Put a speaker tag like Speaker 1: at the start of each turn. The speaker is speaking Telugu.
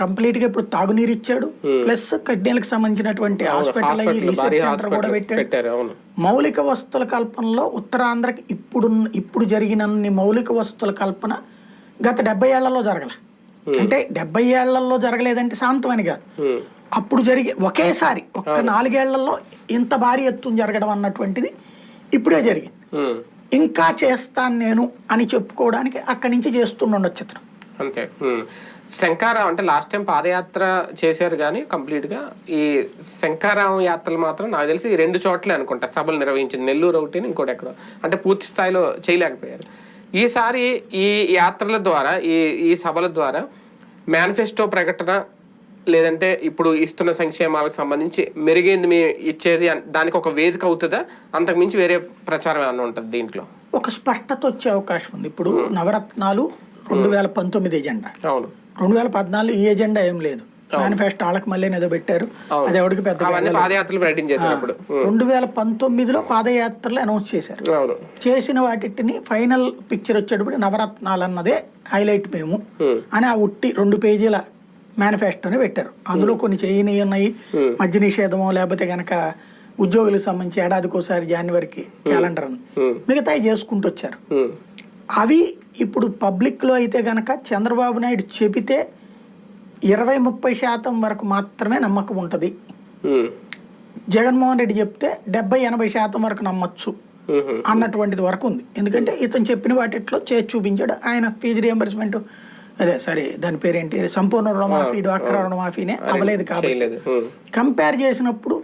Speaker 1: కంప్లీట్గా ఇప్పుడు తాగునీరు ఇచ్చాడు. ప్లస్ కడ్డీలకు సంబంధించినటువంటి హాస్పిటల్ అయ్యి రీసెర్చ్ సెంటర్ కూడా పెట్టాడు. మౌలిక వస్తువుల కల్పనలో ఉత్తరాంధ్రకి ఇప్పుడు ఇప్పుడు జరిగినన్ని మౌలిక వస్తువుల కల్పన గత డెబ్బై ఏళ్ళలో జరగల. అంటే డెబ్బై ఏళ్ళలో జరగలేదంటే శాంతమని కాదు. అప్పుడు జరిగే ఒకేసారి ఒక్క నాలుగేళ్ళలో ఇంత భారీ ఎత్తున జరగడం అన్నటువంటిది ఇప్పుడే జరిగింది. ఇంకా చేస్తాను నేను అని చెప్పుకోవడానికి అక్కడి నుంచి చేస్తుండొచ్చు ఇతను
Speaker 2: అంతే. శంకారావు అంటే లాస్ట్ టైం పాదయాత్ర చేశారు కానీ కంప్లీట్గా ఈ శంకారావం యాత్రలు మాత్రం నాకు తెలిసి రెండు చోట్లే అనుకుంటా. సభలు నిర్వహించింది. నెల్లూరు ఒకటి ఇంకోటి ఎక్కడ. అంటే పూర్తి స్థాయిలో చేయలేకపోయారు. ఈసారి ఈ యాత్రల ద్వారా ఈ ఈ సభల ద్వారా మేనిఫెస్టో ప్రకటన లేదంటే ఇప్పుడు ఇస్తున్న సంక్షేమాలకు సంబంధించి మెరుగైంది మీ ఇచ్చేది దానికి ఒక వేదిక అవుతుందా? అంతకు మించి వేరే ప్రచారం ఏమన్నా ఉంటుంది దీంట్లో?
Speaker 1: ఒక స్పష్టత వచ్చే అవకాశం ఉంది. ఇప్పుడు నవరత్నాలు రెండు వేల పంతొమ్మిది ఎజెండా. రెండు వేల పద్నాలుగు ఈ ఎజెండా ఏం లేదు. మేనిఫెస్టో వాళ్ళకి మళ్ళీ ఏదో పెట్టారు. అది ఎవరికి పెద్ద రెండు వేల పంతొమ్మిదిలో పాదయాత్రలు అనౌన్స్ చేశారు. చేసిన వాటిని ఫైనల్ పిక్చర్ వచ్చేటప్పుడు నవరత్నాలు అన్నదే హైలైట్ మేము. అని ఆ ఉట్టి రెండు పేజీల మేనిఫెస్టోని పెట్టారు. అందులో కొన్ని చేయని ఉన్నాయి. మద్య నిషేధమో లేకపోతే గనక ఉద్యోగులకు సంబంధించి ఏడాదికోసారి జనవరికి క్యాలెండర్ అని. మిగతాయి చేసుకుంటూ వచ్చారు. అవి ఇప్పుడు పబ్లిక్లో అయితే గనక చంద్రబాబు నాయుడు చెబితే ఇరవై ముప్పై శాతం వరకు మాత్రమే నమ్మకం ఉంటుంది. జగన్మోహన్ రెడ్డి చెప్తే డెబ్బై ఎనభై శాతం వరకు నమ్మచ్చు అన్నటువంటిది వరకు ఉంది. ఎందుకంటే ఇతను చెప్పిన వాటిట్లో చేసి చూపించాడు. ఆయన ఫీజు రియంబర్స్మెంట్ అదే సరే దాని పేరేంటి? సంపూర్ణ రుణమాఫీ డ్వాక్రా రుణమాఫీనే అవ్వలేదు కాబట్టి. కంపేర్ చేసినప్పుడు